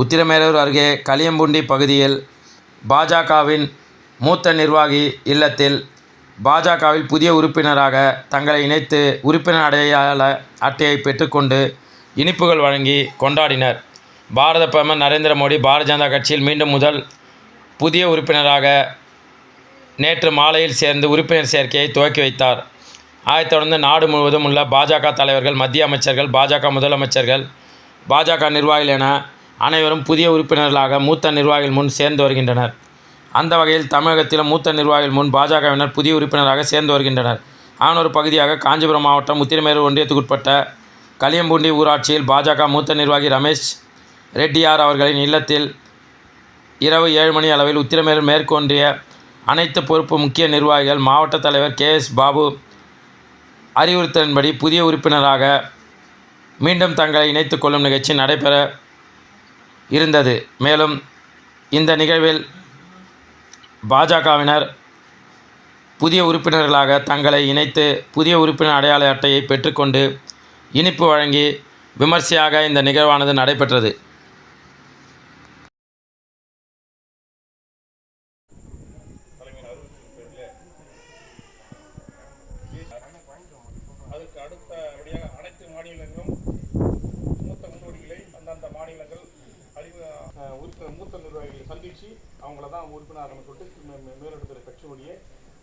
உத்திரமேரூர் அருகே களியம்பூண்டி பகுதியில் பாஜகவின் மூத்த நிர்வாகி இல்லத்தில் பாஜகவில் புதிய உறுப்பினராக தங்களை இணைத்து உறுப்பினர் அடையாள அட்டையை பெற்றுக்கொண்டு இனிப்புகள் வழங்கி கொண்டாடினர். பாரத பிரதமர் நரேந்திர மோடி பாரதிய ஜனதா கட்சியில் மீண்டும் முதல் புதிய உறுப்பினராக நேற்று மாலையில் சேர்ந்து உறுப்பினர் சேர்க்கையை துவக்கி வைத்தார். அதைத் தொடர்ந்து நாடு முழுவதும் உள்ள பாஜக தலைவர்கள் மத்திய அமைச்சர்கள் பாஜக முதலமைச்சர்கள் பாஜக நிர்வாகிகள் என அனைவரும் புதிய உறுப்பினர்களாக மூத்த நிர்வாகிகள் முன் சேர்ந்து வருகின்றனர். அந்த வகையில் தமிழகத்திலும் மூத்த நிர்வாகிகள் முன் பாஜகவினர் புதிய உறுப்பினராக சேர்ந்து வருகின்றனர். அதன் ஒரு பகுதியாக காஞ்சிபுரம் மாவட்டம் உத்திரமேரூர் ஒன்றியத்துக்குட்பட்ட களியம்பூண்டி ஊராட்சியில் பாஜக மூத்த நிர்வாகி ரமேஷ் ரெட்டியார் அவர்களின் இல்லத்தில் இரவு ஏழு மணி அளவில் உத்திரமேரூர் மேற்கொன்றிய அனைத்து பொறுப்பு முக்கிய நிர்வாகிகள் மாவட்ட தலைவர் கே எஸ் பாபு அறிவுறுத்தலின்படி புதிய உறுப்பினராக மீண்டும் தங்களை இணைத்துக் கொள்ளும் நிகழ்ச்சி நடைபெற இருந்தது. மேலும் இந்த நிகழ்வில் பாஜகவினர் புதிய உறுப்பினர்களாக தங்களை இணைத்து புதிய உறுப்பினர் அடையாள அட்டையை பெற்றுக்கொண்டு இனிப்பு வழங்கி விமர்சையாக இந்த நிகழ்வானது நடைபெற்றது. அதுக்கு அடுத்தபடியாக அனைத்து மாநிலங்களும் உறுப்பினர் மூத்த நிர்வாகிகளை சந்தித்து அவங்கள தான் உறுப்பினர் சொல்லிட்டு மேலிடத்தில் கட்சியினுடைய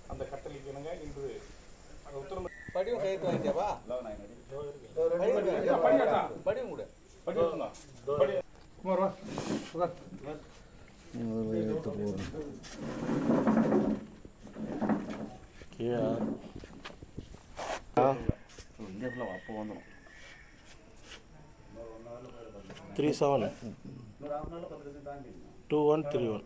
அந்த கட்டளைக்கு இணங்க இன்று அங்கே உத்தரவு படியும் கையெழுத்து வாங்கிட்டியாப்பா? படியும் கூட. படிவம் தான் படி Kumar three seven two one three one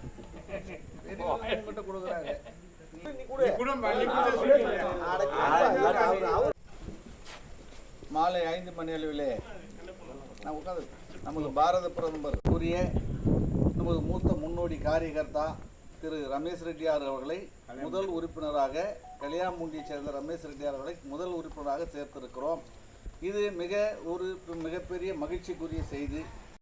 உங்ககிட்ட கொடுக்குறாங்க மாலை ஐந்து மணி அளவிலே நான் உட்காந்து நமது பாரத பிரதமர் கூறிய நமது மூத்த முன்னோடி காரியகர்த்தா திரு ரமேஷ் ரெட்டியார் அவர்களை முதல் உறுப்பினராக கலியாமுண்டியை சேர்ந்த ரமேஷ் ரெட்டியார் அவர்களை முதல் உறுப்பினராக சேர்த்திருக்கிறோம். இது மிக ஒரு மிகப்பெரிய மகிழ்ச்சிக்குரிய செய்தி.